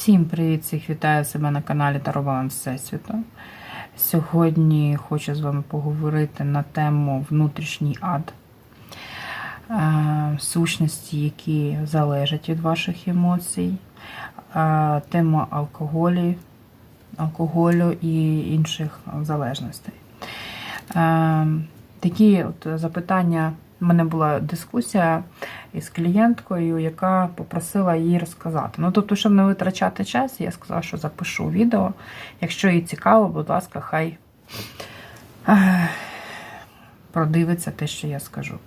Всім привіт! Всіх вітаю себе на каналі Таробаланс Всесвіту. Сьогодні хочу з вами поговорити на тему внутрішній ад, Е, сущності, які залежать від ваших емоцій, е, тема алкоголі, алкоголю і інших залежностей. Е, Такі от запитання. У мене була дискусія із клієнткою, яка попросила їй розказати. Ну, тобто, щоб не витрачати час, я сказала, що запишу відео. Якщо їй цікаво, будь ласка, хай продивиться те, що я скажу.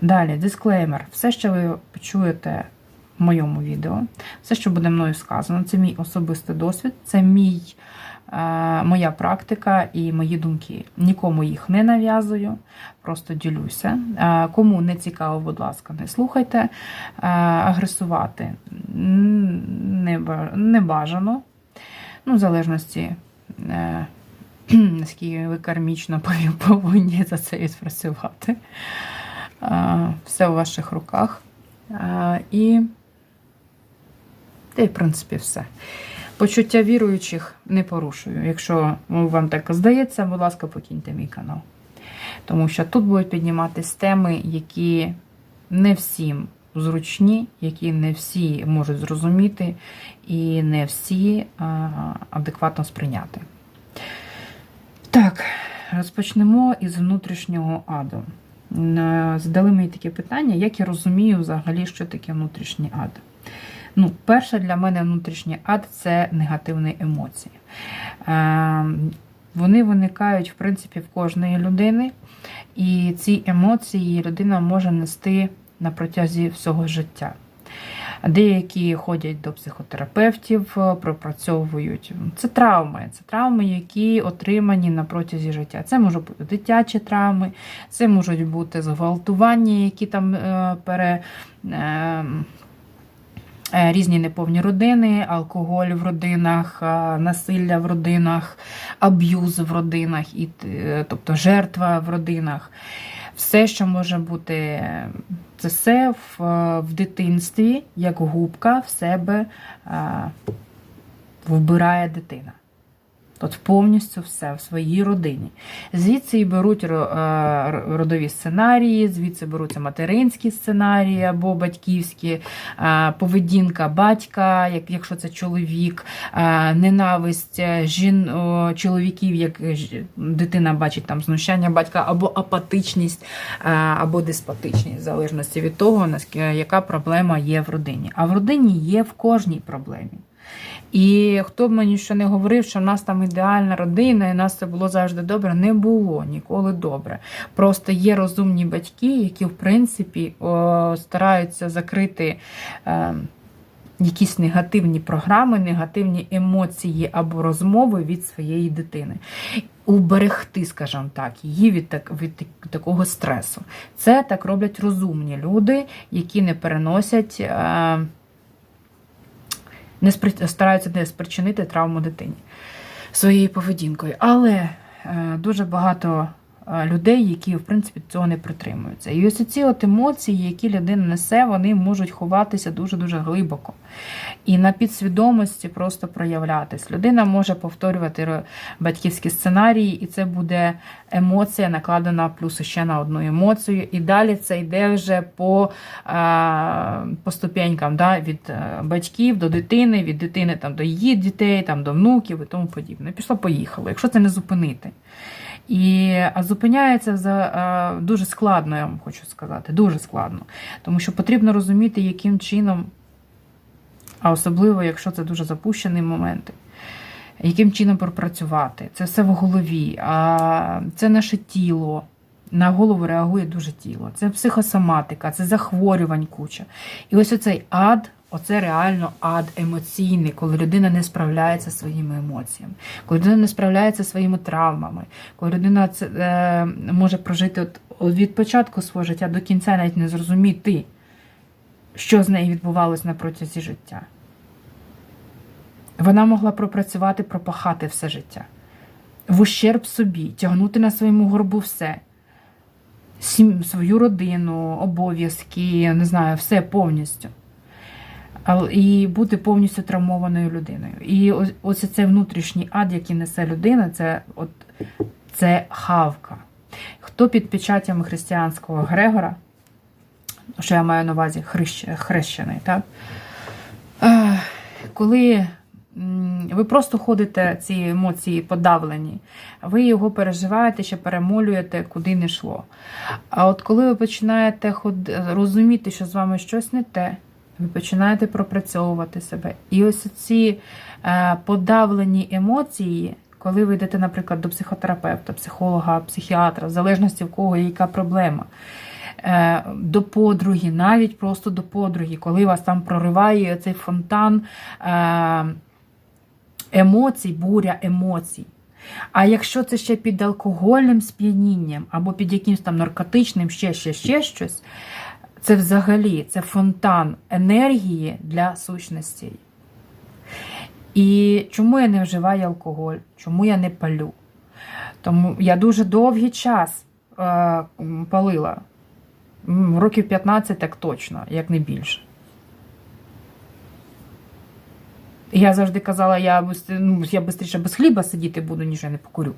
Далі, дисклеймер. Все, що ви почуєте в моєму відео, все, що буде мною сказано, це мій особистий досвід, це мій, е, моя практика і мої думки. Нікому їх не нав'язую, просто ділюся. Е, Кому не цікаво, будь ласка, не слухайте. Е, Агресувати не бажано. Ну, в залежності, е, наскільки ви кармічно повинні за це відпрацювати. Е, Все у ваших руках. Е, І, та в принципі, все. Почуття віруючих не порушую. Якщо вам так здається, будь ласка, покиньте мій канал. Тому що тут будуть підніматись теми, які не всім зручні, які не всі можуть зрозуміти, і не всі адекватно сприйняти. Так, розпочнемо із внутрішнього аду. Задали мені таке питання, як я розумію взагалі, що таке внутрішній ад. Ну, перше для мене внутрішній ад це негативні емоції. Е, Вони виникають, в принципі, в кожної людини, і ці емоції людина може нести на протязі всього життя. Деякі ходять до психотерапевтів, е, пропрацьовують. Це травми, це травми, які отримані на протязі життя. Це можуть бути дитячі травми, це можуть бути зґвалтування, які там е, пере. Е, Різні неповні родини, алкоголь в родинах, е, насилля в родинах, аб'юз в родинах, і, е, тобто жертва в родинах. Все, що може бути, це все в, в дитинстві, як губка в себе вбирає дитина. От повністю все в своїй родині. Звідси і беруть е, родові сценарії, звідси беруться материнські сценарії або батьківські, е, поведінка батька, якщо це чоловік, е, ненависть жін, чоловіків, як дитина бачить там знущання батька, або апатичність, або деспотичність, в залежності від того, яка проблема є в родині. А в родині є в кожній проблемі. І хто б мені що не говорив, що в нас там ідеальна родина, і в нас це було завжди добре, не було ніколи добре. Просто є розумні батьки, які, в принципі, о, стараються закрити. Е, Якісь негативні програми, негативні емоції або розмови від своєї дитини. Уберегти, скажімо так, її від, так, від так- такого стресу. Це так роблять розумні люди, які не переносять. Е, не спри- стараються не спричинити травму дитині своєю поведінкою. Але е, дуже багато людей, які в принципі цього не притримуються. І ось ці от емоції, які людина несе, вони можуть ховатися дуже-дуже глибоко. І на підсвідомості просто проявлятись. Людина може повторювати батьківські сценарії, і це буде емоція накладена плюс ще на одну емоцію. І далі це йде вже по, е, по ступенькам да, від е, батьків до дитини, від дитини там, до її дітей, там, до внуків і тому подібне. Пішло, поїхало, якщо це не зупинити. І зупиняється за дуже складно, я вам хочу сказати, дуже складно. Тому що потрібно розуміти, яким чином, а особливо, якщо це дуже запущені моменти, яким чином пропрацювати. Це все в голові, а це наше тіло. На голову реагує дуже тіло. Це психосоматика, це захворювань куча. І ось оцей ад, оце реально ад емоційний, коли людина не справляється своїми емоціями, коли людина не справляється своїми травмами, коли людина це, е, може прожити от, от від початку свого життя до кінця, навіть не зрозуміти, що з нею відбувалось на протязі життя. Вона могла пропрацювати, пропахати все життя, в ущерб собі, тягнути на своєму горбу все. Сім, свою родину, обов'язки, не знаю, все повністю. І бути повністю травмованою людиною. І ось, ось цей внутрішній ад, який несе людина, це, от, це хавка. Хто під печатями християнського Грегора, що я маю на увазі хрещ, хрещений, так? Е, коли ви просто ходите ці емоції подавлені, ви його переживаєте, ще перемолюєте, куди не йшло. А от коли ви починаєте розуміти, що з вами щось не те, ви починаєте пропрацьовувати себе. І ось ці е, подавлені емоції, коли ви йдете, наприклад, до психотерапевта, психолога, психіатра, в залежності в кого яка проблема. е, До подруги, навіть просто до подруги, коли вас там прориває цей фонтан е, емоцій, буря емоцій. А якщо це ще під алкогольним сп'янінням або під якимось там наркотичним, ще, ще, ще щось, це взагалі це фонтан енергії для сущностей. І чому я не вживаю алкоголь? Чому я не палю? Тому я дуже довгий час е, палила. Років 15 так точно, як не більше. Я завжди казала, я, ну, я швидше без хліба сидіти буду, ніж я не покурю.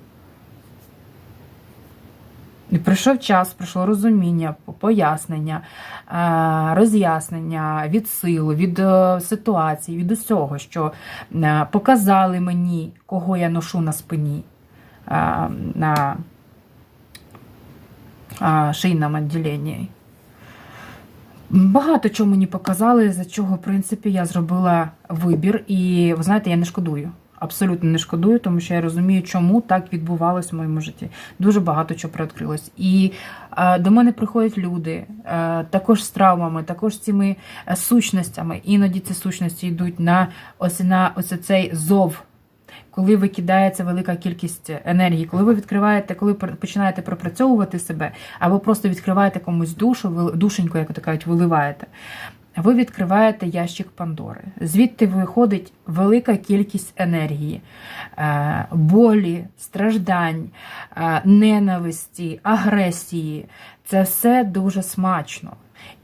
Прийшов час, прийшло розуміння, пояснення, е, роз'яснення від силу, від е, ситуації, від усього, що е, показали мені, кого я ношу на спині, на шийному відділенні. Багато чого мені показали, за чого, в принципі, я зробила вибір. І ви знаєте, я не шкодую. Абсолютно не шкодую, тому що я розумію, чому так відбувалось в моєму житті. Дуже багато чого приоткрилось. І е, до мене приходять люди е, також з травмами, також з цими е, сущностями. Іноді ці сущності йдуть на ось на ось цей зов. Коли викидається велика кількість енергії, коли ви відкриваєте, коли починаєте пропрацьовувати себе, або просто відкриваєте комусь душу, душеньку, як то кажуть, виливаєте, ви відкриваєте ящик Пандори. Звідти виходить велика кількість енергії, е, болі, страждань, е, ненависті, агресії. Це все дуже смачно.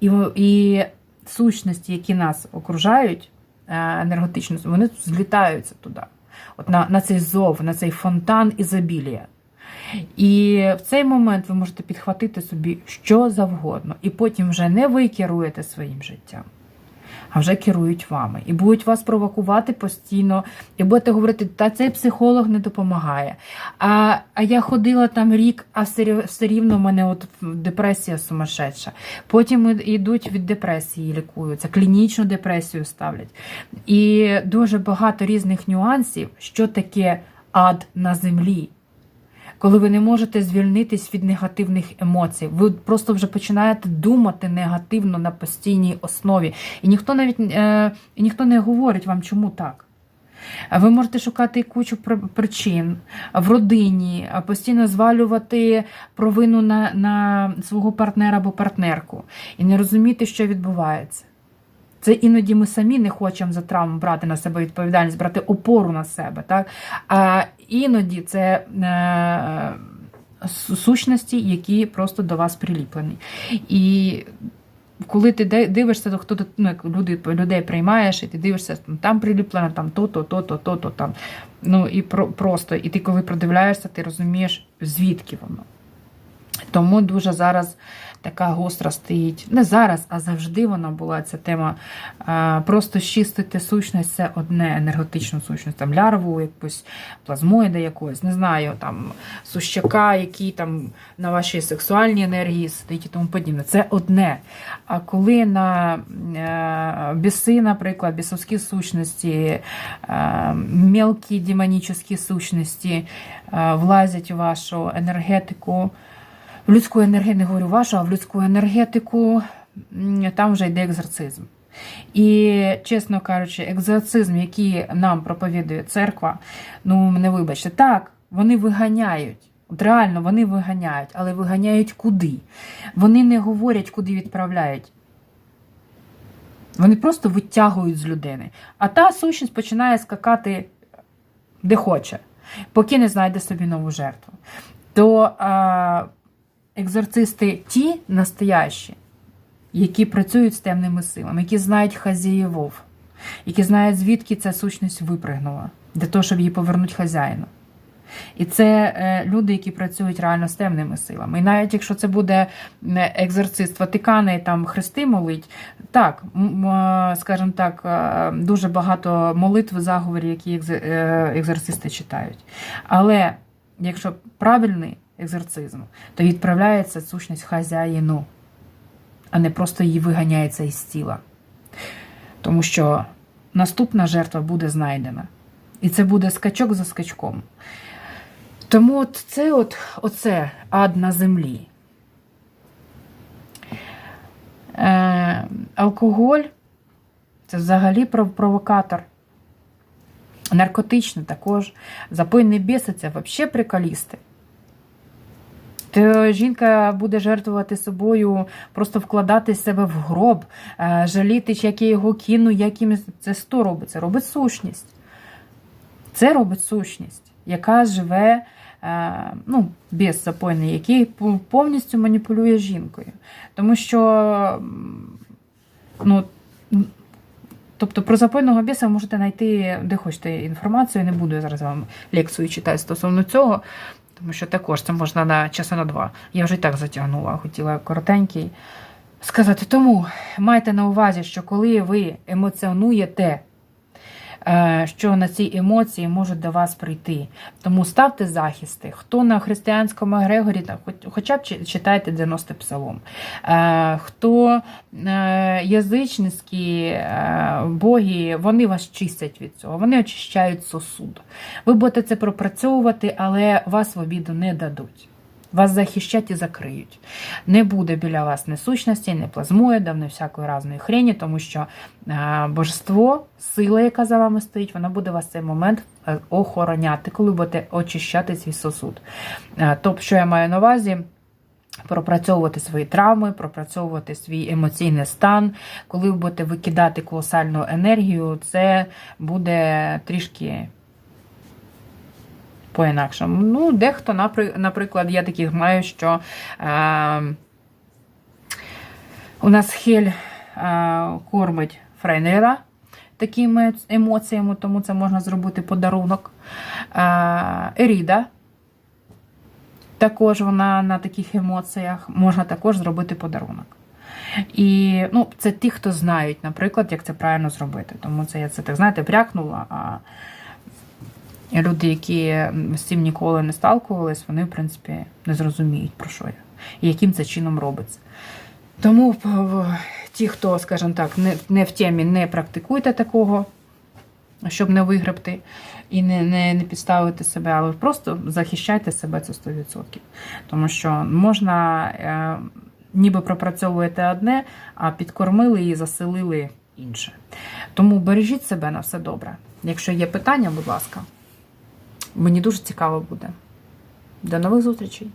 І, і сущності, які нас окружають е, енергетично, вони злітаються туди. От на, на цей зов, на цей фонтан ізобілія. І в цей момент ви можете підхватити собі що завгодно, і потім вже не ви керуєте своїм життям, а вже керують вами. І будуть вас провокувати постійно, і будете говорити, та цей психолог не допомагає. А, а я ходила там рік, а все, все рівно в мене от депресія сумасшедша. Потім йдуть від депресії, лікуються, клінічну депресію ставлять. І дуже багато різних нюансів, що таке ад на землі коли ви не можете звільнитись від негативних емоцій. Ви просто вже починаєте думати негативно на постійній основі. І ніхто навіть е, ніхто не говорить вам, чому так. Ви можете шукати кучу причин в родині, постійно звалювати провину на, на свого партнера або партнерку і не розуміти, що відбувається. Це іноді ми самі не хочемо за травму брати на себе відповідальність, брати опору на себе. Так? А іноді це е, сущності, які просто до вас приліплені. І коли ти дивишся, то хто ну, як люди, людей приймаєш, і ти дивишся, ну, там приліплено, там то-то, то-то, то-то, там. Ну і про, просто. І ти, коли продивляєшся, ти розумієш, звідки воно. Тому дуже зараз така гостра стоїть. Не зараз, а завжди вона була ця тема. Просто чистити сущність це одне енергетичну сущність, там лярву, якусь плазмоїда якогось, не знаю, там сущака, який там на вашій сексуальній енергії сидить і тому подібне. Це одне. А коли на е, біси, наприклад, бісовські сущності, е, мелкі демонічні сущності е, влазять у вашу енергетику, в людську енергетику, не говорю вашу, а в людську енергетику там вже йде екзорцизм. І, чесно кажучи, екзорцизм, який нам проповідує церква, ну мене вибачте, так, вони виганяють. От реально вони виганяють, але виганяють куди? Вони не говорять, куди відправляють. Вони просто витягують з людини. А та сущність починає скакати де хоче, поки не знайде собі нову жертву. То а, екзорцисти ті настоящі, які працюють з темними силами, які знають хазієвов, які знають, звідки ця сущність випригнула, для того, щоб її повернути хазяїну. І це е, люди, які працюють реально з темними силами. І навіть якщо це буде екзорцист Ватикана і там хрести молить, так, е, скажімо так, е, дуже багато молитв, заговорів, які екзорцисти читають. Але якщо правильний екзорцизм, то відправляється сущність хазяїну, а не просто її виганяється із тіла. Тому що наступна жертва буде знайдена. І це буде скачок за скачком. Тому от це от, оце ад на землі. Е, алкоголь це взагалі провокатор. Наркотичний також. Запойні біси це взагалі приколісти. То жінка буде жертвувати собою, просто вкладати себе в гроб, е, жаліти, як я його кину, як їм це сто робить. Це робить сущність. Це робить сущність, яка живе, е, ну, без запойний, який повністю маніпулює жінкою. Тому що, ну, тобто про запойного біса ви можете знайти, де хочете інформацію. Не буду зараз вам лекцію читати стосовно цього, тому що також це можна на часа на два. Я вже і так затягнула, хотіла коротенький сказати. Тому майте на увазі, що коли ви емоціонуєте, що на ці емоції можуть до вас прийти. Тому ставте захисти. Хто на християнському Грегорі, хоча б чи- читайте 90 псалом. Е, Хто е, язичницькі е, боги, вони вас чистять від цього, вони очищають сосуд. Ви будете це пропрацьовувати, але вас в обіду не дадуть. Вас захищать і закриють. Не буде біля вас ні сущності, ні плазмоїдів, ні всякої разної хрені, тому що е, божество, сила, яка за вами стоїть, вона буде вас в цей момент е, охороняти, коли будете очищати свій сосуд. Е, Тобто, що я маю на увазі? Пропрацьовувати свої травми, пропрацьовувати свій емоційний стан. Коли ви будете викидати колосальну енергію, це буде трішки по-інакшому. Ну, дехто, наприклад, я таких маю, що е, у нас Хель е, кормить Фрейнера такими емоціями, тому це можна зробити подарунок. Е, Еріда. Також вона на таких емоціях можна також зробити подарунок. І ну, це ті, хто знають, наприклад, як це правильно зробити. Тому це я це так знаєте, брякнула. А люди, які з цим ніколи не сталкувались, вони, в принципі, не зрозуміють, про що я і яким це чином робиться. Тому ті, хто, скажімо так, не, не в темі, не практикуйте такого, щоб не вигребти і не, не, не підставити себе, але просто захищайте себе це 100%. Тому що можна, е, ніби пропрацьовуєте одне, а підкормили і заселили інше. Тому бережіть себе на все добре. Якщо є питання, будь ласка, мені дуже цікаво буде. До нових зустрічей!